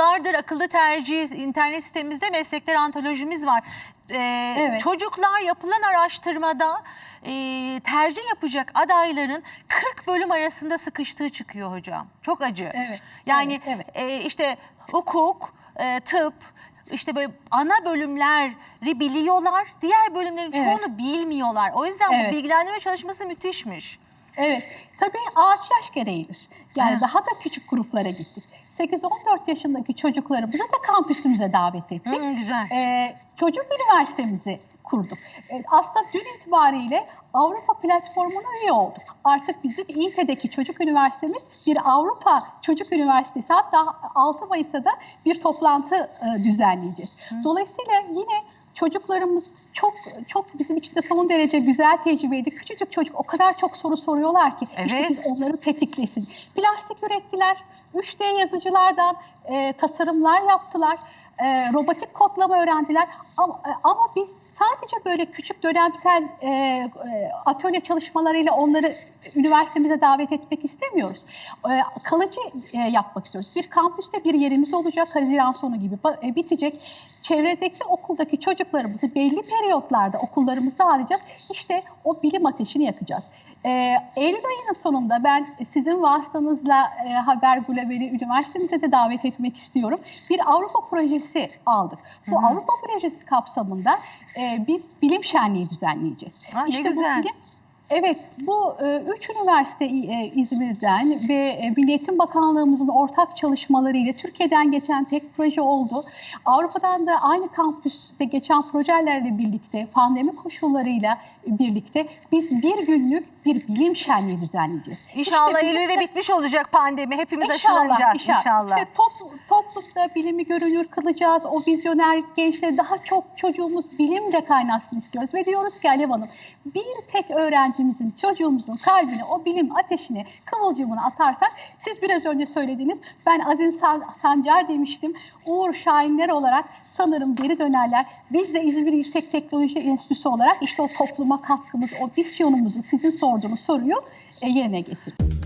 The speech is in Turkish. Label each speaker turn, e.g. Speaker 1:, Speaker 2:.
Speaker 1: Yıllardır akıllı tercih internet sitemizde meslekler antolojimiz var. Ee,
Speaker 2: Evet.
Speaker 1: Çocuklar yapılan araştırmada e, tercih yapacak adayların 40 bölüm arasında sıkıştığı çıkıyor hocam. Çok acı.
Speaker 2: Evet,
Speaker 1: Yani
Speaker 2: evet,
Speaker 1: e, işte hukuk, e, tıp, işte böyle ana bölümleri biliyorlar. Diğer bölümlerin
Speaker 2: Evet.
Speaker 1: çoğunu bilmiyorlar. O yüzden bu
Speaker 2: Evet.
Speaker 1: bilgilendirme çalışması müthişmiş.
Speaker 2: Evet, tabii ağaç yaş gereğidir. Yani
Speaker 1: Ha.
Speaker 2: daha da küçük gruplara gittik. 8-14 yaşındaki çocuklarımızı da kampüsümüze davet ettik.
Speaker 1: Hı, güzel.
Speaker 2: Ee, çocuk üniversitemizi kurduk. Ee, aslında dün itibariyle Avrupa platformuna üye olduk. Artık bizim İİTE'deki çocuk üniversitemiz bir Avrupa Çocuk Üniversitesi. Hatta 6 Mayıs'ta da bir toplantı e, düzenleyeceğiz. Dolayısıyla yine çocuklarımız çok çok bizim için de son derece güzel tecrübeydi. Küçücük çocuk o kadar çok soru soruyorlar ki işte
Speaker 1: Evet.
Speaker 2: biz onları tetiklesin. Plastik ürettiler. 3D yazıcılardan e, tasarımlar yaptılar. E, robotik kodlama öğrendiler. Ama, e, ama biz sadece böyle küçük dönemsel e, e, atölye çalışmalarıyla onları üniversitemize davet etmek istemiyoruz. E, kalıcı e, yapmak istiyoruz. Bir kampüste bir yerimiz olacak. Haziran sonu gibi e, bitecek. Çevredeki okuldaki çocuklarımızı belli periyotlarda okullarımızda alacağız. İşte o bilim ateşini yakacağız. Ee, Eylül ayının sonunda ben sizin vasıtanızla e, Haber Globali Üniversitemize de davet etmek istiyorum. Bir Avrupa projesi aldık. Bu Avrupa projesi kapsamında e, biz bilim şenliği düzenleyeceğiz.
Speaker 1: Aa, ne
Speaker 2: bu
Speaker 1: güzel.
Speaker 2: bilim- Evet, bu e, üç üniversite e, İzmir'den ve e, Milli Eğitim Bakanlığımızın ortak çalışmalarıyla Türkiye'den geçen tek proje oldu. Avrupa'dan da aynı kampüste geçen projelerle birlikte, pandemi koşullarıyla birlikte biz bir günlük bir bilim şenliği düzenleyeceğiz.
Speaker 1: İnşallah
Speaker 2: İşte
Speaker 1: Eylül'de bitmiş olacak pandemi. Hepimiz aşılanacağız inşallah.
Speaker 2: İşte top- toplumda bilimi görünür kılacağız. O vizyoner gençleri daha çok çocuğumuz bilimle kaynatsın istiyoruz. Ve diyoruz ki Alev Hanım bir tek öğrencimizin, çocuğumuzun kalbine o bilim ateşini, kıvılcımını atarsak siz biraz önce söylediniz. Ben Aziz San- Sancar demiştim. Uğur Şahinler olarak sanırım geri dönerler. Biz de İzmir Yüksek Teknoloji Enstitüsü olarak işte o topluma katkımız, o vizyonumuzu sizin sorduğunuz soruyu e, yerine getirdik.